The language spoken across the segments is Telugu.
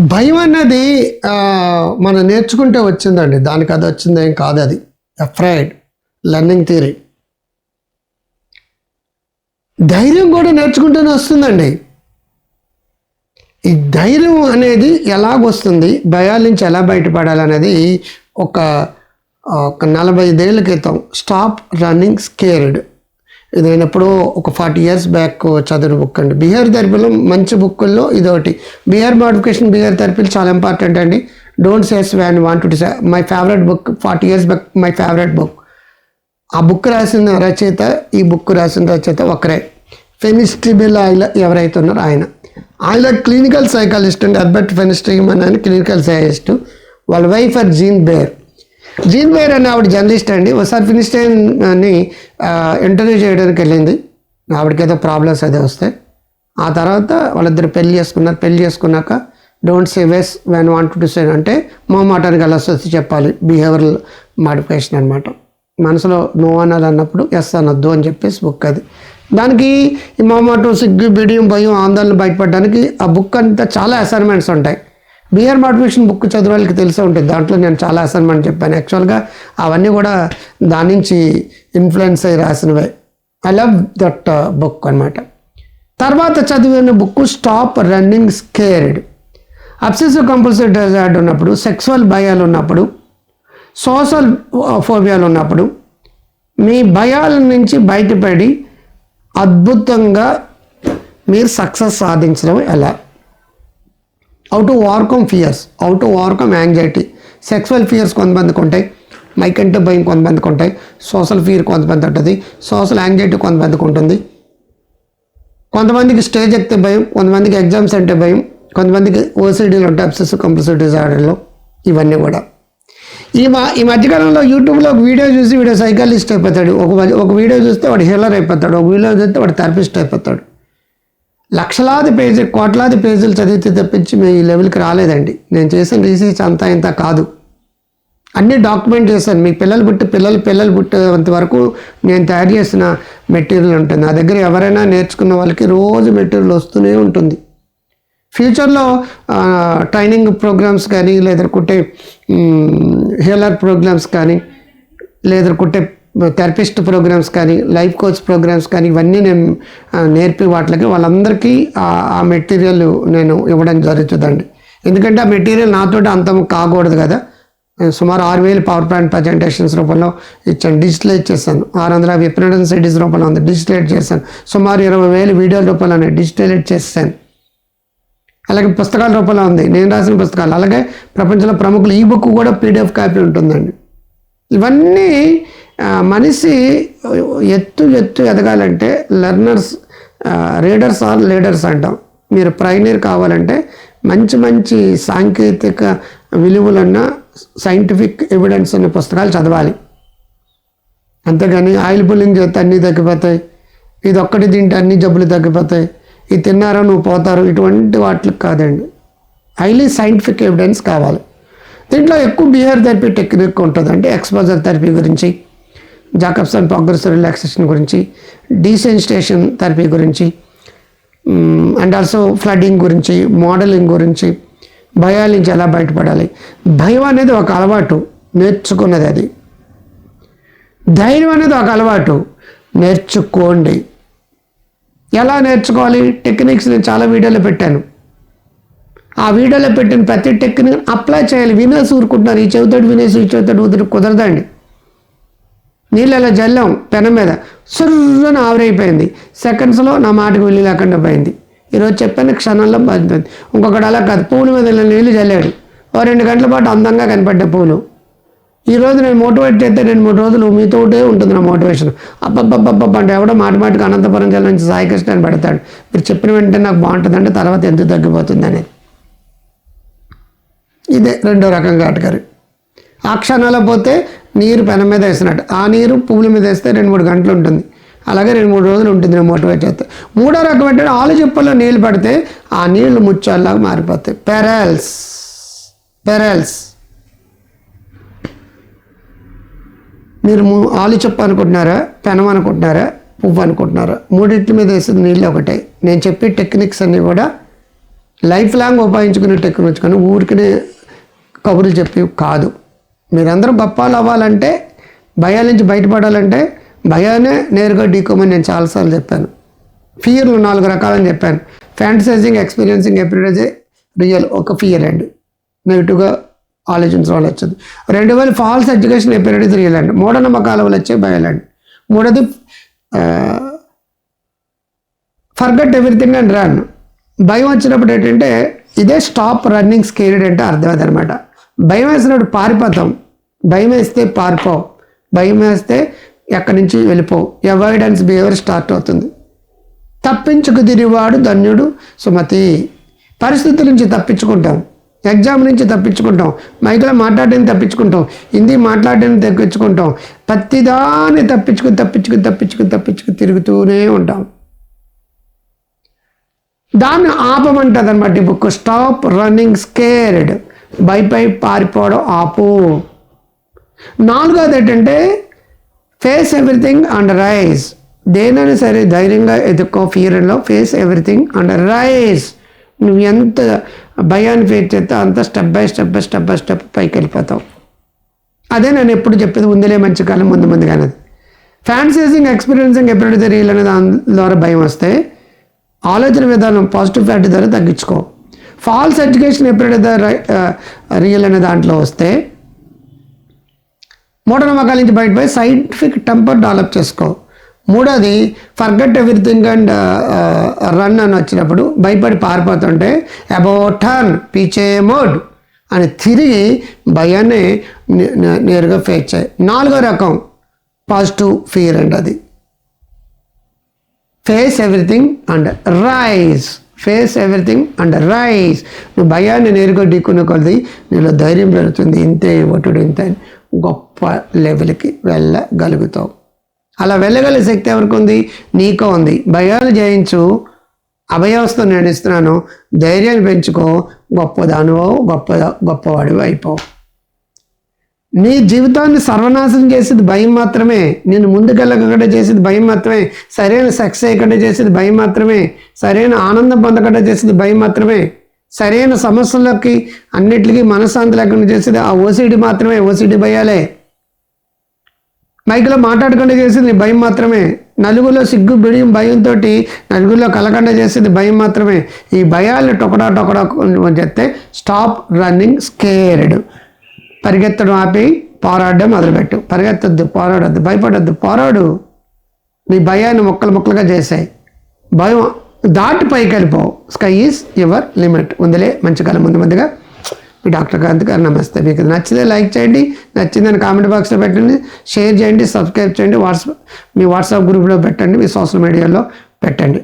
భయం అన్నది మనం నేర్చుకుంటే వచ్చిందండి. దానికి అది వచ్చింది ఏం కాదు అది. అఫ్రైడ్ లెర్నింగ్ థియరీ ధైర్యం కూడా నేర్చుకుంటూనే వస్తుందండి. ఈ ధైర్యం అనేది ఎలాగొస్తుంది? భయాల నుంచి ఎలా బయటపడాలనేది ఒక ఒక నలభై ఐదేళ్ళ క్రితం స్టాప్ రన్నింగ్ స్కేర్డ్ నేను ఎప్పుడో ఒక ఫార్టీ ఇయర్స్ బ్యాక్ చదివిన బుక్ అండి. బిహేర్ థెరపీలో మంచి బుక్కుల్లో ఇదొకటి. బీహార్ బిహేర్ మోడిఫికేషన్ బిహేర్ థెరపీలు చాలా ఇంపార్టెంట్ అండి. Don't says when want to my favourite book forty years back my favourite book ఆ బుక్ రాసిన రచయిత ఈ బుక్ రాసిన రచయిత ఒకరే. ఫెమిస్ట్రిబిల్ ఆయిల ఎవరైతే ఉన్నారో ఆయన. ఆయన క్లినికల్ సైకాలజిస్ట్ అండి. అర్బర్ట్ ఫెనిస్ట్రిమ్ అని క్లినికల్ సైకాలజిస్ట్ వాళ్ళ wife or Jean Baer Jean Mare అనే ఆవిడ జర్నలిస్ట్ అండి. ఒకసారి ఫినిస్టైన్ అని ఇంటర్వ్యూ చేయడానికి వెళ్ళింది. ఆవిడకి ఏదో ప్రాబ్లమ్స్ అదే వస్తాయి. ఆ తర్వాత వాళ్ళిద్దరు పెళ్ళి చేసుకున్నారు. పెళ్ళి చేసుకున్నాక don't say yes when want to say అంటే మో మాటానికి అలా వచ్చి చెప్పాలి. బిహేవియరల్ మాడిఫికేషన్ అనమాట మనసులో నో అన్నది అన్నప్పుడు ఎస్ అనొద్దు అని చెప్పేసి బుక్ అది. దానికి ఈ సిగ్గు బిడియం భయం ఆందోళన బయటపడడానికి ఆ బుక్ అంతా చాలా అసైన్మెంట్స్ ఉంటాయి. బిఆర్ మోటివేషన్ బుక్ చదివే వాళ్ళకి తెలిసే ఉంటుంది. దాంట్లో నేను చాలా అసైన్మెంట్ చెప్పాను. యాక్చువల్గా అవన్నీ కూడా దాని నుంచి ఇన్ఫ్లుయెన్స్ అయ్యి రాసినవే. ఐ లవ్ దట్ బుక్ అనమాట తర్వాత చదివిన book stop running scared obsessive compulsive disorder ఉన్నప్పుడు సెక్సువల్ భయాలు ఉన్నప్పుడు సోషల్ ఫోబియాలు uh, ఉన్నప్పుడు మీ భయాల నుంచి బయటపడి అద్భుతంగా మీరు సక్సెస్ సాధించడం ఎలా? How to overcome fears how to overcome anxiety sexual fears కొంతమందికి ఉంటాయి. మైక్ భయం కొంతమందికి ఉంటాయి. సోషల్ ఫియర్ కొంతమంది ఉంటుంది. సోషల్ యాంగ్జైటీ కొంతమందికి ఉంటుంది. కొంతమందికి స్టేజ్ ఎక్కితే భయం కొంతమందికి ఎగ్జామ్స్ అంటే భయం కొంతమందికి ఓసిడీలు ఉంటాయి అబ్సెసివ్ కంపల్సరీ డిజార్డర్లు ఇవన్నీ కూడా. ఈ మా ఈ మధ్యకాలంలో యూట్యూబ్లో ఒక వీడియో చూసి వీడియో సైకాలజిస్ట్ అయిపోతాడు. ఒక ఒక వీడియో చూస్తే వాడు హీలర్ అయిపోతాడు. ఒక వీడియో చూస్తే వాడు థెరపిస్ట్ అయిపోతాడు. లక్షలాది పేజీ కోట్లాది పేజీలు చదివితే తప్పించి మేము ఈ లెవెల్కి రాలేదండి. నేను చేసిన రీసెర్చ్ అంతా ఇంత కాదు. అన్నీ డాక్యుమెంట్ చేశాను. మీ పిల్లలు పుట్టి పిల్లలు పిల్లలు పుట్టేంత వరకు నేను తయారు చేసిన మెటీరియల్ ఉంటుంది. నా దగ్గర ఎవరైనా నేర్చుకున్న వాళ్ళకి రోజు మెటీరియల్ వస్తూనే ఉంటుంది. ఫ్యూచర్లో ట్రైనింగ్ ప్రోగ్రామ్స్ కానీ లేదా కుట్టే హీలర్ ప్రోగ్రామ్స్ కానీ లేదా కుట్టే థెరపిస్ట్ ప్రోగ్రామ్స్ కానీ లైఫ్ కోచ్ ప్రోగ్రామ్స్ కానీ ఇవన్నీ నేను నేర్పి వాటికి వాళ్ళందరికీ ఆ- మెటీరియల్ నేను ఇవ్వడం జరుగుతుందండి. ఎందుకంటే ఆ మెటీరియల్ నాతో అంతం కాకూడదు కదా. సుమారు ఆరు వేలు పవర్ పాయింట్ ప్రజెంటేషన్స్ రూపంలో ఇచ్చాను డిజిటలైజ్ చేశాను. ఆరు వందల విప్రడన్ సిటీస్ రూపంలో ఉంది డిజిటలైజ్ చేశాను. సుమారు ఇరవై వేలు వీడియోల రూపంలో డిజిటలైజ్ చేశాను. అలాగే పుస్తకాల రూపంలో ఉంది నేను రాసిన పుస్తకాలు. అలాగే ప్రపంచంలో ప్రముఖులు ఈ బుక్ కూడా పీడిఎఫ్ కాపీ ఉంటుందండి. ఇవన్నీ మనిషి ఎత్తు ఎత్తు ఎదగాలంటే లెర్నర్స్ రీడర్స్ ఆర్ లీడర్స్ అంటాం. మీరు ప్రైనర్ కావాలంటే మంచి మంచి సాంకేతిక విలువలున్న సైంటిఫిక్ ఎవిడెన్స్ అనే పుస్తకాలు చదవాలి. అంతేగాని ఆయిల్ పుల్లింగ్ చేస్తే అన్నీ తగ్గిపోతాయి. ఇది ఒక్కటి తింటే అన్ని జబ్బులు తగ్గిపోతాయి. ఇది తిన్నారో నువ్వు పోతారు ఇటువంటి వాటికి కాదండి. హైలీ సైంటిఫిక్ ఎవిడెన్స్ కావాలి. దీంట్లో ఎక్కువ బిహేవియర్ థెరపీ టెక్నిక్ ఉంటుంది అంటే ఎక్స్పోజర్ థెరపీ గురించి. జాకబ్సన్ ప్రోగ్రెస్ రిలాక్సేషన్ గురించి డీసెన్సిటేషన్ థెరపీ గురించి అండ్ ఆల్సో ఫ్లడ్డింగ్ గురించి మోడలింగ్ గురించి భయాల నుంచి ఎలా బయటపడాలి. భయం అనేది ఒక అలవాటు నేర్చుకున్నది అది. ధైర్యం అనేది ఒక అలవాటు నేర్చుకోండి. ఎలా నేర్చుకోవాలి? టెక్నిక్స్ నేను చాలా వీడియోలో పెట్టాను. ఆ వీడియోలో పెట్టిన ప్రతి టెక్నిక్ అప్లై చేయాలి. వినేసి ఊరుకుంటున్నారు. ఈ చెవితోటి వినేసి ఈ చెవితోటి ఊదురు కుదరదండి. నీళ్ళు జల్లం జల్లాం పెనం మీద సుర్రన ఆవిరైపోయింది. సెకండ్స్లో నా మాటకు వెళ్ళి లేకుండా పోయింది. ఈరోజు చెప్పాను క్షణంలో పడుతుంది ఇంకొకటి అలా కాదు పూల మీద నీళ్ళు జల్లాడు. ఓ రెండు గంటల పాటు అందంగా కనపడ్డ పూలు. ఈ రోజు నేను మోటివేట్ చేస్తే రెండు మూడు రోజులు మీతోటే ఉంటుంది నా మోటివేషన్. అబ్బబ్బబ్బబ్బ అంటే ఎవడో మాట మాటకి అనంతపురం జిల్లా నుంచి సాయి కృష్ణ అని పెడతాడు. మీరు చెప్పిన వెంటనే నాకు బాగుంటుందంటే తర్వాత ఎందుకు తగ్గిపోతుంది అనేది. ఇదే రెండో రకం కాటకరి ఆ క్షణాల్లో పోతే నీరు పెనం మీద వేసినట్టు. ఆ నీరు పువ్వుల మీద వేస్తే రెండు మూడు గంటలు ఉంటుంది. అలాగే రెండు మూడు రోజులు ఉంటుంది నేను మోటివేట్ చేస్తే. మూడో రకం ఏంటంటే ఆలు చెప్పల్లో నీళ్ళు పడితే ఆ నీళ్ళు ముచ్చాల్లాగా మారిపోతాయి. పెరల్స్ పెరల్స్ మీరు ఆలు చెప్పు అనుకుంటున్నారా పెనం అనుకుంటున్నారా పువ్వు అనుకుంటున్నారా? మూడింటి మీద వేసిన నీళ్ళు ఒకటే. నేను చెప్పే టెక్నిక్స్ అన్నీ కూడా లైఫ్ లాంగ్ ఉపయోగించుకునే టెక్నిక్స్ కానీ ఊరికనే కబుర్లు చెప్పి కాదు. మీరందరూ గొప్పలు అవ్వాలంటే భయాల నుంచి బయటపడాలంటే భయానే నేరుగా ఢీకోమని నేను చాలాసార్లు చెప్పాను. ఫియర్లు నాలుగు రకాలని చెప్పాను. ఫ్యాంటసైజింగ్ ఎక్స్పీరియన్సింగ్ ఎప్రిడేజ్ రియల్ ఒక ఫియర్ అండి నెగిటివ్గా ఆలోచించడం వల్ల వచ్చింది. రెండు వేలు ఫాల్స్ ఎడ్యుకేషన్ ఎప్రిడేజ్ రియల్ అండి మూఢనమ్మకాల వల్ల వచ్చే భయాలండి మూడోది ఫర్గట్ ఎవ్రీథింగ్ అండ్ రన్. భయం వచ్చినప్పుడు ఏంటంటే ఇదే స్టాప్ రన్నింగ్ స్కేరియడ్ అంటే అర్థమైంది అనమాట భయం వేసినప్పుడు పారిపోతాం. భయం వేస్తే పారిపోవు భయం వేస్తే ఎక్కడి నుంచి వెళ్ళిపోవు అవాయిడెన్స్ బిహేవియర్ స్టార్ట్ అవుతుంది. తప్పించుకు తిరిగివాడు ధన్యుడు సుమతి. పరిస్థితుల నుంచి తప్పించుకుంటాం. ఎగ్జామ్ నుంచి తప్పించుకుంటాం. మైకులో మాట్లాడడం తప్పించుకుంటాం. హిందీ మాట్లాడడం తప్పించుకుంటాం. ప్రతిదాన్ని తప్పించుకుని తప్పించుకుని తప్పించుకుని తప్పించుకుని తిరుగుతూనే ఉంటాం. దాన్ని ఆపమంటుంది అనమాట ఈ బుక్. స్టాప్ రన్నింగ్ స్కేర్డ్ బైపై పారిపోవడం ఆపు. నాలుగోది ఏంటంటే ఫేస్ ఎవ్రీథింగ్ అండ్ రైస్ దేనైనా సరే ధైర్యంగా ఎదుర్కో ఫియర్లో ఫేస్ ఎవ్రీథింగ్ అండ్ రైస్ నువ్వు ఎంత భయాన్ని ఫేస్ చేస్తే అంత step by step by step by step పైకి వెళ్ళిపోతావు. అదే నేను ఎప్పుడు చెప్పేది ఉందిలే మంచి కాలం ముందు ముందు కానీ ఫ్యాన్సైజింగ్ ఎక్స్పీరియన్సింగ్ ఎప్పుడైతే రియల్ అనే దాని ద్వారా భయం వస్తే ఆలోచన విధానం పాజిటివ్ ఫ్యాక్ట్ ద్వారా తగ్గించుకో. ఫాల్స్ ఎడ్యుకేషన్ ఎప్పుడైతే రియల్ అనే దాంట్లో వస్తే మూఢనమ్మకాల నుంచి బయటపై సైంటిఫిక్ టెంపర్ డెవలప్ చేసుకో. మూడోది ఫర్గట్ ఎవ్రీథింగ్ అండ్ రన్ అని వచ్చినప్పుడు భయపడి పారిపోతుంటే అబౌట్ టర్న్ పీచే మోడ్ అని తిరిగి భయాన్ని నేరుగా ఫేస్ చేయి. నాలుగో రకం పాజిటివ్ ఫియర్ అండ్ అది. Face everything and rise face everything and rise నువ్వు భయాన్ని నేరుగా ఢీక్కున్న కొలది నీలో ధైర్యం పెరుగుతుంది. ఇంతే ఒటుడు ఇంత అని గొప్ప లెవెల్కి వెళ్ళగలుగుతావు. అలా వెళ్ళగలిగే శక్తి ఎవరికి ఉంది? నీకో ఉంది. భయాలు జయించు అభయవస్థ నేను ఇస్తున్నాను. ధైర్యాన్ని పెంచుకో. గొప్పదానివో గొప్ప గొప్పవాడివి అయిపోవు. నీ జీవితాన్ని సర్వనాశనం చేసేది భయం మాత్రమే. నేను ముందుకెళ్ళకుండా చేసేది భయం మాత్రమే. సరైన సక్సెస్ అయ్యకుండా చేసేది భయం మాత్రమే. సరైన ఆనందం పొందకుండా చేసేది భయం మాత్రమే. సరైన సమస్యలకి అన్నిటికీ మనశ్శాంతి లేకుండా చేసేది ఆ ఓసిడి మాత్రమే. ఓసిడి భయాలే. మైక్లో మాట్లాడకుండా చేసేది నీ భయం మాత్రమే. నలుగులో సిగ్గు బిడియం భయంతో నలుగురిలో కలకండ చేసేది భయం మాత్రమే. ఈ భయాలు టొకడా టొకడా చెప్తే స్టాప్ రన్నింగ్ స్కేర్డ్. పరిగెత్తడం ఆపి పోరాడడం మొదలుపెట్టు. పరిగెత్తద్దు పోరాడద్దు భయపడద్దు. పోరాడు నీ భయాన్ని ముక్కలు ముక్కలుగా చేసాయి. భయం దాటి పైకి వెళ్ళిపోవు స్కై ఈజ్ యువర్ లిమిట్ ఉందిలే మంచి కాలం ముందు ముందుగా. మీ డాక్టర్ కాంత్ గారు నమస్తే. మీకు నచ్చితే లైక్ చేయండి నచ్చిందని కామెంట్ బాక్స్లో పెట్టండి షేర్ చేయండి సబ్స్క్రైబ్ చేయండి వాట్సాప్ మీ వాట్సాప్ గ్రూప్లో పెట్టండి మీ సోషల్ మీడియాలో పెట్టండి.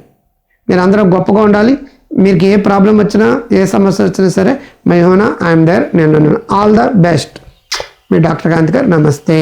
మీరు అందరూ గొప్పగా ఉండాలి. మీకు ఏ ప్రాబ్లం వచ్చినా ఏ సమస్య వచ్చినా సరే మై హోనా ఐఎమ్ దేర్ నేను ఆల్ ద బెస్ట్. మీ డాక్టర్ కాంత్ గారు నమస్తే.